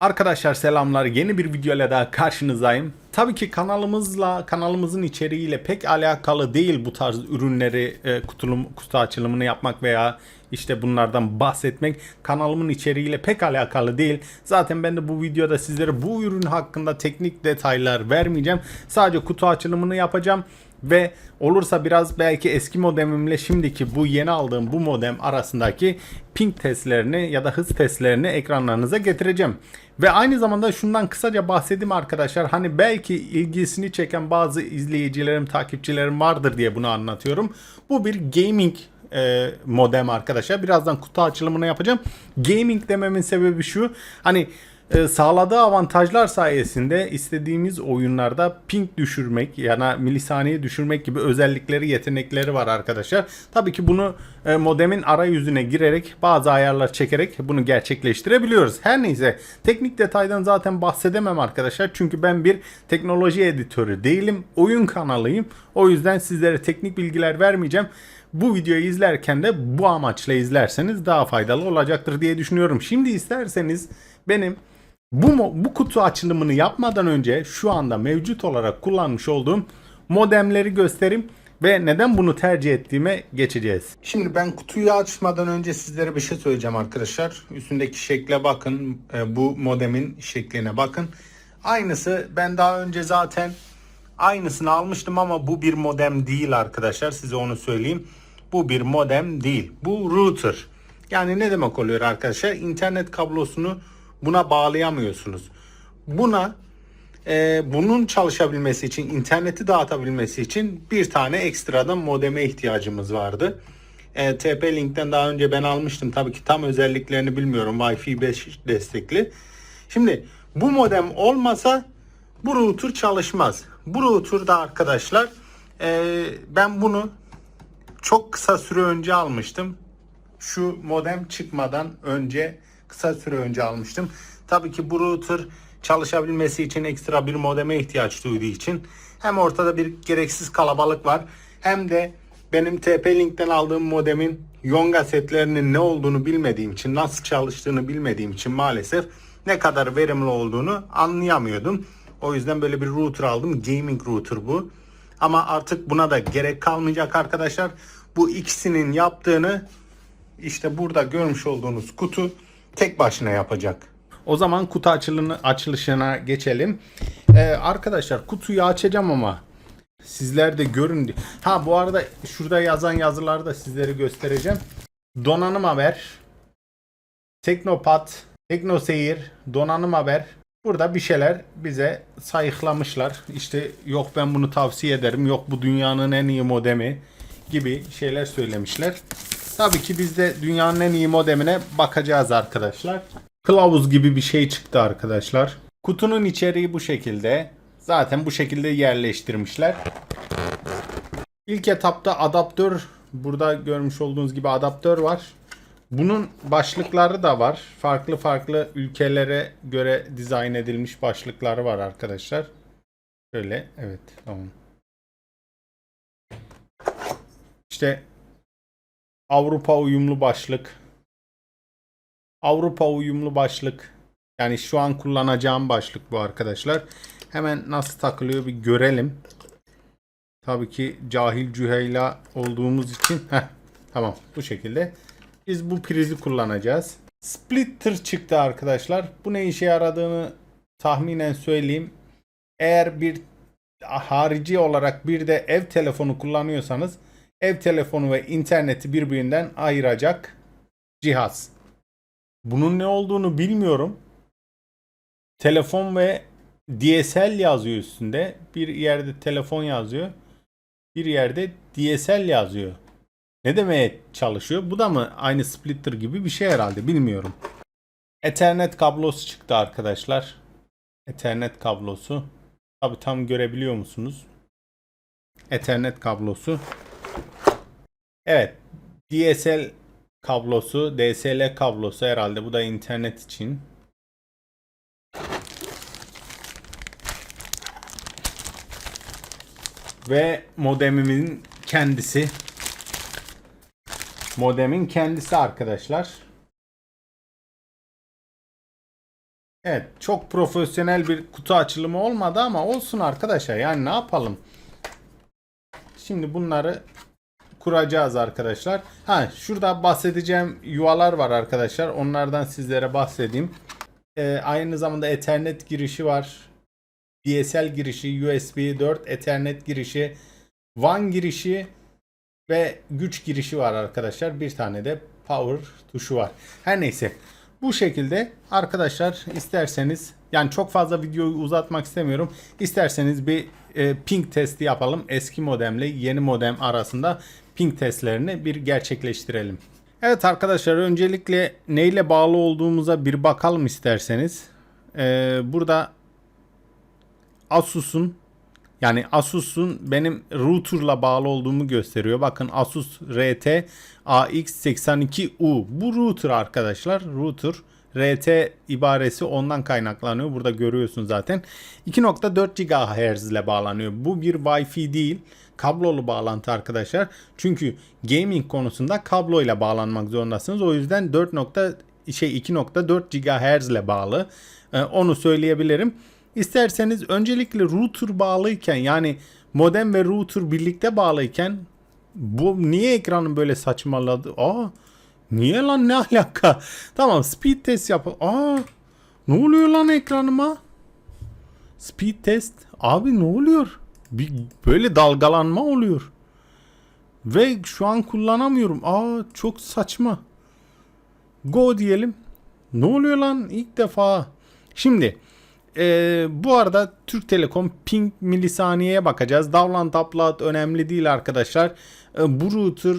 Arkadaşlar selamlar. Yeni bir videoyla daha karşınızdayım. Tabii ki kanalımızla, kanalımızın içeriğiyle pek alakalı değil bu tarz ürünleri e, kutulum, kutu açılımını yapmak veya işte bunlardan bahsetmek. Kanalımın içeriğiyle pek alakalı değil. Zaten ben de bu videoda sizlere bu ürün hakkında teknik detaylar vermeyeceğim. Sadece kutu açılımını yapacağım ve olursa biraz belki eski modemimle şimdiki bu yeni aldığım bu modem arasındaki ping testlerini ya da hız testlerini ekranlarınıza getireceğim. Ve aynı zamanda şundan kısaca bahsedeyim arkadaşlar. Hani belki ilgisini çeken bazı izleyicilerim, takipçilerim vardır diye bunu anlatıyorum. Bu bir gaming e, modem arkadaşlar. Birazdan kutu açılımını yapacağım. Gaming dememin sebebi şu. Hani sağladığı avantajlar sayesinde istediğimiz oyunlarda ping düşürmek yani milisaniye düşürmek gibi özellikleri yetenekleri var arkadaşlar. Tabii ki bunu e, modemin arayüzüne girerek bazı ayarlar çekerek bunu gerçekleştirebiliyoruz. Her neyse teknik detaydan zaten bahsedemem arkadaşlar. Çünkü ben bir teknoloji editörü değilim. Oyun kanalıyım. O yüzden sizlere teknik bilgiler vermeyeceğim. Bu videoyu izlerken de bu amaçla izlerseniz daha faydalı olacaktır diye düşünüyorum. Şimdi isterseniz benim bu, bu kutu açılımını yapmadan önce şu anda mevcut olarak kullanmış olduğum modemleri göstereyim ve neden bunu tercih ettiğime geçeceğiz. Şimdi ben kutuyu açmadan önce sizlere bir şey söyleyeceğim arkadaşlar. Üstündeki şekle bakın. e, Bu modemin şekline bakın. Aynısı ben daha önce zaten aynısını almıştım ama bu bir modem değil arkadaşlar. Size onu söyleyeyim. Bu bir modem değil. Bu router. Yani ne demek oluyor arkadaşlar? İnternet kablosunu buna bağlayamıyorsunuz. Buna e, bunun çalışabilmesi için, interneti dağıtabilmesi için bir tane ekstradan modeme ihtiyacımız vardı. E, TP-Link'ten daha önce ben almıştım. Tabii ki tam özelliklerini bilmiyorum. Wi-Fi 5 destekli. Şimdi bu modem olmasa bu router çalışmaz. Bu router'da arkadaşlar e, ben bunu çok kısa süre önce almıştım. Şu modem çıkmadan önce kısa süre önce almıştım. Tabii ki bu router çalışabilmesi için ekstra bir modeme ihtiyaç duyduğu için hem ortada bir gereksiz kalabalık var hem de benim TP-Link'ten aldığım modemin Yonga setlerinin ne olduğunu bilmediğim için, nasıl çalıştığını bilmediğim için maalesef ne kadar verimli olduğunu anlayamıyordum. O yüzden böyle bir router aldım. Gaming router bu. Ama artık buna da gerek kalmayacak arkadaşlar. Bu ikisinin yaptığını işte burada görmüş olduğunuz kutu tek başına yapacak. O zaman kutu açılını, açılışına geçelim. Ee, arkadaşlar kutuyu açacağım ama sizler de görün. Ha bu arada şurada yazan yazıları da sizlere göstereceğim. Donanım haber, Teknopat, Teknoseyir, donanım haber. Burada bir şeyler bize sayıklamışlar. İşte yok ben bunu tavsiye ederim. Yok bu dünyanın en iyi modemi gibi şeyler söylemişler. Tabii ki biz de dünyanın en iyi modemine bakacağız arkadaşlar. Kılavuz gibi bir şey çıktı arkadaşlar. Kutunun içeriği bu şekilde. Zaten bu şekilde yerleştirmişler. İlk etapta adaptör burada görmüş olduğunuz gibi adaptör var. Bunun başlıkları da var. Farklı farklı ülkelere göre dizayn edilmiş başlıkları var arkadaşlar. Şöyle evet tamam. İşte Avrupa uyumlu başlık. Avrupa uyumlu başlık. Yani şu an kullanacağım başlık bu arkadaşlar. Hemen nasıl takılıyor bir görelim. Tabii ki cahil cüheyla olduğumuz için heh, tamam bu şekilde. Biz bu prizi kullanacağız. Splitter çıktı arkadaşlar. Bu ne işe yaradığını tahminen söyleyeyim. Eğer bir harici olarak bir de ev telefonu kullanıyorsanız ev telefonu ve interneti birbirinden ayıracak cihaz. Bunun ne olduğunu bilmiyorum. Telefon ve DSL yazıyor üstünde. Bir yerde telefon yazıyor. Bir yerde DSL yazıyor. Ne demeye çalışıyor? Bu da mı aynı splitter gibi bir şey herhalde bilmiyorum. Ethernet kablosu çıktı arkadaşlar. Ethernet kablosu. Tabi tam görebiliyor musunuz? Ethernet kablosu. Evet. DSL kablosu, DSL kablosu herhalde. Bu da internet için. Ve modemimin kendisi. Modemin kendisi arkadaşlar. Evet çok profesyonel bir kutu açılımı olmadı ama olsun arkadaşlar yani ne yapalım. Şimdi bunları kuracağız arkadaşlar. Ha şurada bahsedeceğim yuvalar var arkadaşlar. Onlardan sizlere bahsedeyim. Ee, aynı zamanda Ethernet girişi var. DSL girişi, USB 4 Ethernet girişi, WAN girişi ve güç girişi var arkadaşlar. Bir tane de power tuşu var. Her neyse. Bu şekilde arkadaşlar isterseniz yani çok fazla videoyu uzatmak istemiyorum. İsterseniz bir e, ping testi yapalım. Eski modemle yeni modem arasında ping testlerini bir gerçekleştirelim. Evet arkadaşlar öncelikle neyle bağlı olduğumuza bir bakalım isterseniz. Ee, burada Asus'un yani Asus'un benim router'la bağlı olduğumu gösteriyor. Bakın Asus RT AX82U. Bu router arkadaşlar. Router RT ibaresi ondan kaynaklanıyor. Burada görüyorsun zaten. 2.4 GHz ile bağlanıyor. Bu bir Wi-Fi değil. Kablolu bağlantı arkadaşlar. Çünkü gaming konusunda kablo ile bağlanmak zorundasınız. O yüzden 4. şey 2.4 GHz ile bağlı. Ee, onu söyleyebilirim. İsterseniz öncelikle router bağlıyken yani modem ve router birlikte bağlıyken bu niye ekranın böyle saçmaladı? Aa niye lan ne alaka? Tamam speed test yap. Aa ne oluyor lan ekranıma? Speed test. Abi ne oluyor? Bir böyle dalgalanma oluyor. Ve şu an kullanamıyorum. Aa çok saçma. Go diyelim. Ne oluyor lan ilk defa? Şimdi ee, bu arada Türk Telekom ping milisaniyeye bakacağız. Download upload önemli değil arkadaşlar. Ee, bu router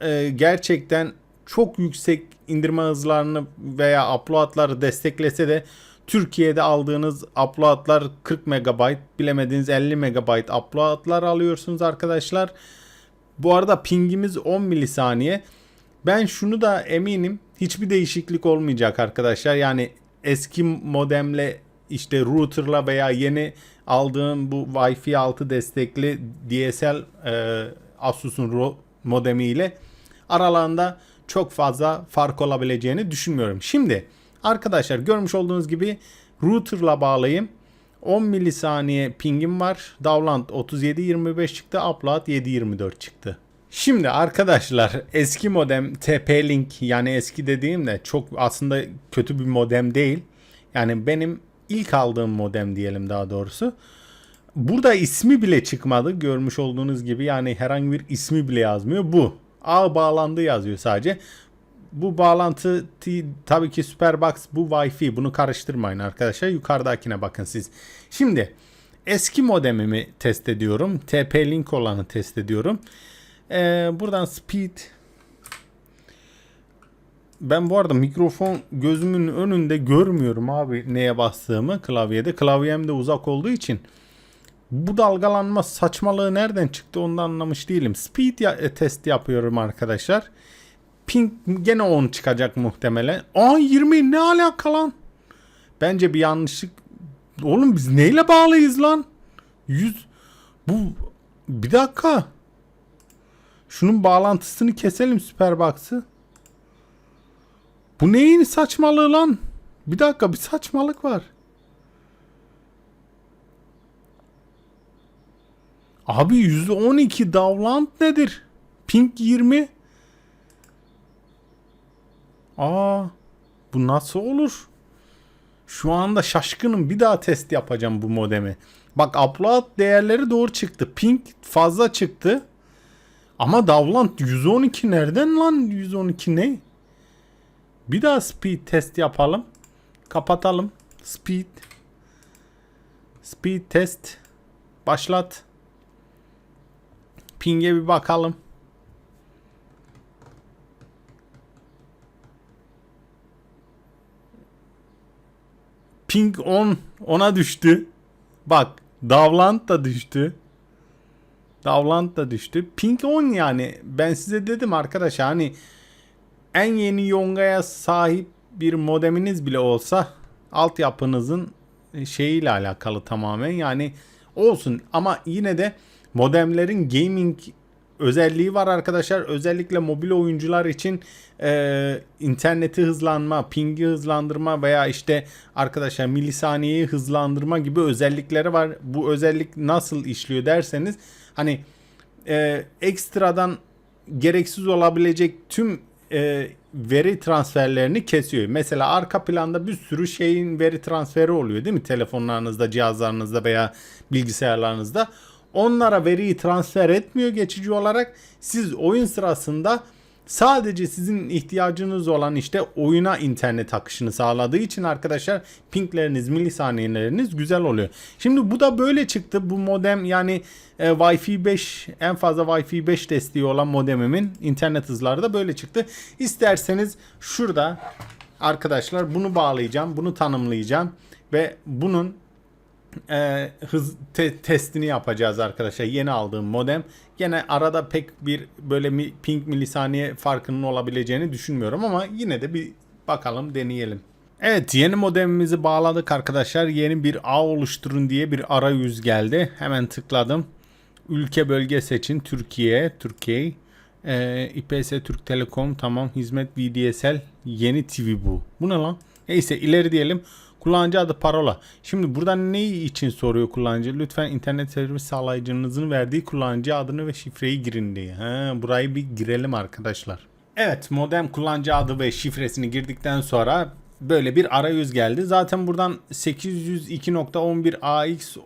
e, gerçekten çok yüksek indirme hızlarını veya uploadları desteklese de Türkiye'de aldığınız uploadlar 40 MB bilemediğiniz 50 MB uploadlar alıyorsunuz arkadaşlar. Bu arada pingimiz 10 milisaniye. Ben şunu da eminim hiçbir değişiklik olmayacak arkadaşlar. Yani eski modemle işte router'la veya yeni aldığım bu Wi-Fi 6 destekli DSL e, Asus'un modemiyle aralarında çok fazla fark olabileceğini düşünmüyorum. Şimdi arkadaşlar görmüş olduğunuz gibi router'la bağlayayım. 10 milisaniye pingim var. Download 37.25 çıktı. Upload 7.24 çıktı. Şimdi arkadaşlar eski modem TP-Link yani eski dediğim de çok aslında kötü bir modem değil. Yani benim ilk aldığım modem diyelim daha doğrusu. Burada ismi bile çıkmadı görmüş olduğunuz gibi yani herhangi bir ismi bile yazmıyor. Bu ağ bağlandı yazıyor sadece. Bu bağlantı tabii ki Superbox bu Wi-Fi bunu karıştırmayın arkadaşlar. Yukarıdakine bakın siz. Şimdi eski modemimi test ediyorum. TP-Link olanı test ediyorum. Ee, buradan speed ben bu arada mikrofon gözümün önünde görmüyorum abi neye bastığımı klavyede. Klavyem de uzak olduğu için bu dalgalanma saçmalığı nereden çıktı onu da anlamış değilim. Speed ya- e, test yapıyorum arkadaşlar. Ping gene 10 çıkacak muhtemelen. Aa 20 ne alaka lan? Bence bir yanlışlık. Oğlum biz neyle bağlıyız lan? 100 bu bir dakika. Şunun bağlantısını keselim Superbox'ı. Bu neyin saçmalığı lan? Bir dakika bir saçmalık var. Abi %12 download nedir? Pink 20. Aa, bu nasıl olur? Şu anda şaşkınım. Bir daha test yapacağım bu modemi. Bak upload değerleri doğru çıktı. Pink fazla çıktı. Ama download 112 nereden lan? 112 ne? Bir daha speed test yapalım. Kapatalım. Speed. Speed test. Başlat. Ping'e bir bakalım. Ping 10 ona düştü. Bak Davlant da düştü. Davlant da düştü. Ping 10 yani. Ben size dedim arkadaş hani en yeni Yonga'ya sahip bir modeminiz bile olsa altyapınızın şeyiyle alakalı tamamen yani olsun ama yine de modemlerin gaming özelliği var arkadaşlar. Özellikle mobil oyuncular için e, interneti hızlanma, pingi hızlandırma veya işte arkadaşlar milisaniyeyi hızlandırma gibi özellikleri var. Bu özellik nasıl işliyor derseniz hani e, ekstradan gereksiz olabilecek tüm e, veri transferlerini kesiyor. Mesela arka planda bir sürü şeyin veri transferi oluyor değil mi? Telefonlarınızda, cihazlarınızda veya bilgisayarlarınızda. Onlara veriyi transfer etmiyor geçici olarak. Siz oyun sırasında sadece sizin ihtiyacınız olan işte oyuna internet akışını sağladığı için arkadaşlar pingleriniz, milisaniyeleriniz güzel oluyor. Şimdi bu da böyle çıktı. Bu modem yani e, Wi-Fi 5 en fazla Wi-Fi 5 desteği olan modemimin internet hızları da böyle çıktı. İsterseniz şurada arkadaşlar bunu bağlayacağım, bunu tanımlayacağım ve bunun e, hız te- testini yapacağız arkadaşlar. Yeni aldığım modem. Gene arada pek bir böyle mi, ping milisaniye farkının olabileceğini düşünmüyorum ama yine de bir bakalım deneyelim. Evet yeni modemimizi bağladık arkadaşlar. Yeni bir ağ oluşturun diye bir arayüz geldi. Hemen tıkladım. Ülke bölge seçin. Türkiye, Türkiye. Ee, İPS Türk Telekom tamam. Hizmet VDSL yeni TV bu. Bu ne lan? Neyse ileri diyelim. Kullanıcı adı parola. Şimdi burada ne için soruyor kullanıcı? Lütfen internet servis sağlayıcınızın verdiği kullanıcı adını ve şifreyi girin diye. Ha, burayı bir girelim arkadaşlar. Evet modem kullanıcı adı ve şifresini girdikten sonra böyle bir arayüz geldi. Zaten buradan 802.11ax e,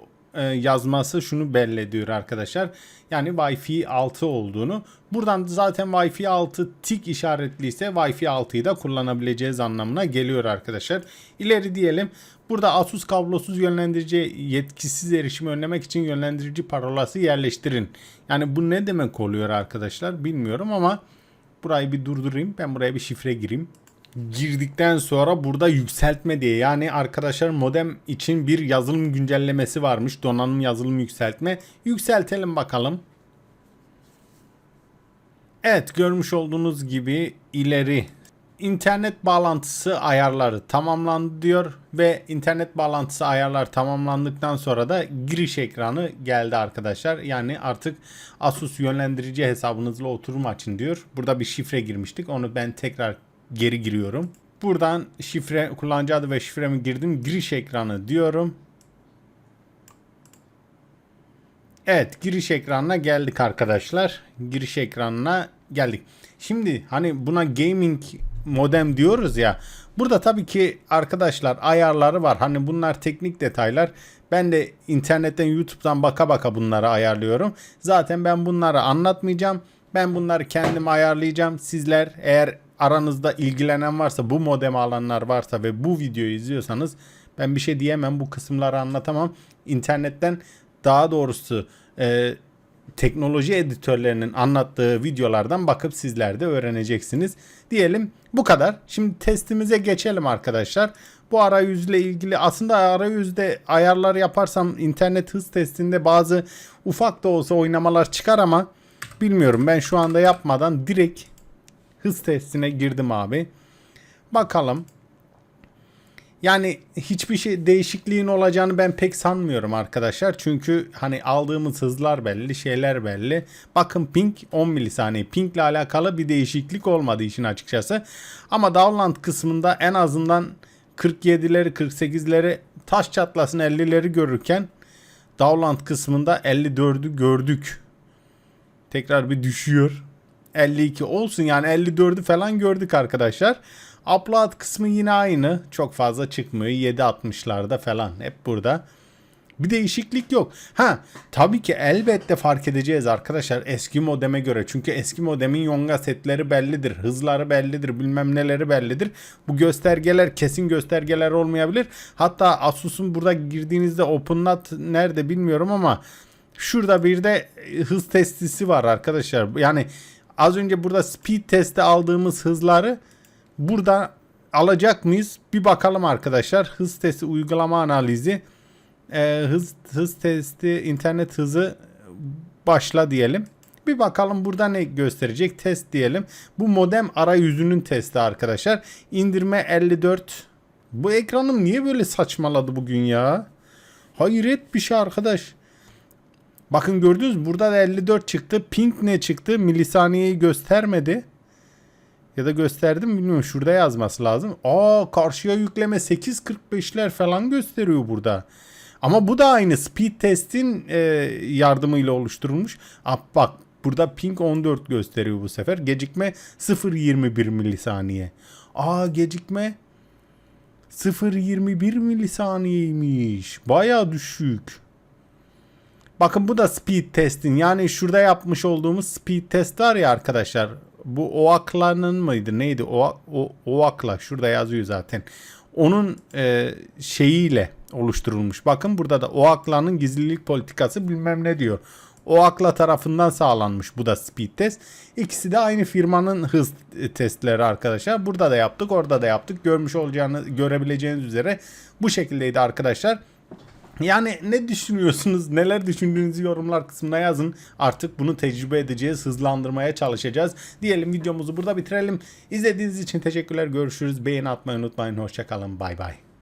yazması şunu belli ediyor arkadaşlar. Yani Wi-Fi 6 olduğunu. Buradan zaten Wi-Fi 6 tik işaretliyse Wi-Fi 6'yı da kullanabileceğiz anlamına geliyor arkadaşlar. İleri diyelim. Burada Asus kablosuz yönlendirici yetkisiz erişimi önlemek için yönlendirici parolası yerleştirin. Yani bu ne demek oluyor arkadaşlar bilmiyorum ama burayı bir durdurayım. Ben buraya bir şifre gireyim girdikten sonra burada yükseltme diye yani arkadaşlar modem için bir yazılım güncellemesi varmış. Donanım yazılım yükseltme. Yükseltelim bakalım. Evet görmüş olduğunuz gibi ileri internet bağlantısı ayarları tamamlandı diyor ve internet bağlantısı ayarlar tamamlandıktan sonra da giriş ekranı geldi arkadaşlar. Yani artık Asus yönlendirici hesabınızla oturum açın diyor. Burada bir şifre girmiştik. Onu ben tekrar geri giriyorum. Buradan şifre kullanıcı adı ve şifremi girdim. Giriş ekranı diyorum. Evet giriş ekranına geldik arkadaşlar. Giriş ekranına geldik. Şimdi hani buna gaming modem diyoruz ya. Burada tabii ki arkadaşlar ayarları var. Hani bunlar teknik detaylar. Ben de internetten YouTube'dan baka baka bunları ayarlıyorum. Zaten ben bunları anlatmayacağım. Ben bunları kendim ayarlayacağım. Sizler eğer aranızda ilgilenen varsa bu modem alanlar varsa ve bu videoyu izliyorsanız ben bir şey diyemem bu kısımları anlatamam. İnternetten daha doğrusu e, teknoloji editörlerinin anlattığı videolardan bakıp sizler de öğreneceksiniz. Diyelim bu kadar. Şimdi testimize geçelim arkadaşlar. Bu arayüzle ilgili aslında arayüzde ayarlar yaparsam internet hız testinde bazı ufak da olsa oynamalar çıkar ama bilmiyorum ben şu anda yapmadan direkt hız testine girdim abi. Bakalım. Yani hiçbir şey değişikliğin olacağını ben pek sanmıyorum arkadaşlar. Çünkü hani aldığımız hızlar belli, şeyler belli. Bakın ping 10 milisaniye. Ping ile alakalı bir değişiklik olmadı işin açıkçası. Ama download kısmında en azından 47'leri 48'leri taş çatlasın 50'leri görürken download kısmında 54'ü gördük. Tekrar bir düşüyor. 52 olsun yani 54'ü falan gördük arkadaşlar. Upload kısmı yine aynı. Çok fazla çıkmıyor. 7.60'larda falan. Hep burada. Bir değişiklik yok. Ha tabii ki elbette fark edeceğiz arkadaşlar eski modeme göre. Çünkü eski modemin yonga setleri bellidir. Hızları bellidir. Bilmem neleri bellidir. Bu göstergeler kesin göstergeler olmayabilir. Hatta Asus'un burada girdiğinizde OpenNAT nerede bilmiyorum ama şurada bir de hız testisi var arkadaşlar. Yani az önce burada speed testi aldığımız hızları burada alacak mıyız? Bir bakalım arkadaşlar. Hız testi uygulama analizi. Ee, hız hız testi internet hızı başla diyelim. Bir bakalım burada ne gösterecek test diyelim. Bu modem arayüzünün testi arkadaşlar. İndirme 54. Bu ekranım niye böyle saçmaladı bugün ya? Hayret bir şey arkadaş. Bakın gördünüz mü? Burada da 54 çıktı. Pink ne çıktı? Milisaniyeyi göstermedi. Ya da gösterdim mi bilmiyorum. Şurada yazması lazım. Aa karşıya yükleme 8.45'ler falan gösteriyor burada. Ama bu da aynı speed testin e, yardımıyla oluşturulmuş. Aa, bak burada ping 14 gösteriyor bu sefer. Gecikme 0.21 milisaniye. Aa gecikme 0.21 milisaniyeymiş. Baya düşük. Bakın bu da speed testin. Yani şurada yapmış olduğumuz speed test var ya arkadaşlar. Bu Oakla'nın mıydı? Neydi? O, o, Oakla. Şurada yazıyor zaten. Onun e, şeyiyle oluşturulmuş. Bakın burada da Oakla'nın gizlilik politikası bilmem ne diyor. Oakla tarafından sağlanmış bu da speed test. İkisi de aynı firmanın hız testleri arkadaşlar. Burada da yaptık, orada da yaptık. Görmüş olacağını görebileceğiniz üzere bu şekildeydi arkadaşlar. Yani ne düşünüyorsunuz? Neler düşündüğünüzü yorumlar kısmına yazın. Artık bunu tecrübe edeceğiz. Hızlandırmaya çalışacağız. Diyelim videomuzu burada bitirelim. İzlediğiniz için teşekkürler. Görüşürüz. Beğeni atmayı unutmayın. Hoşçakalın. Bay bay.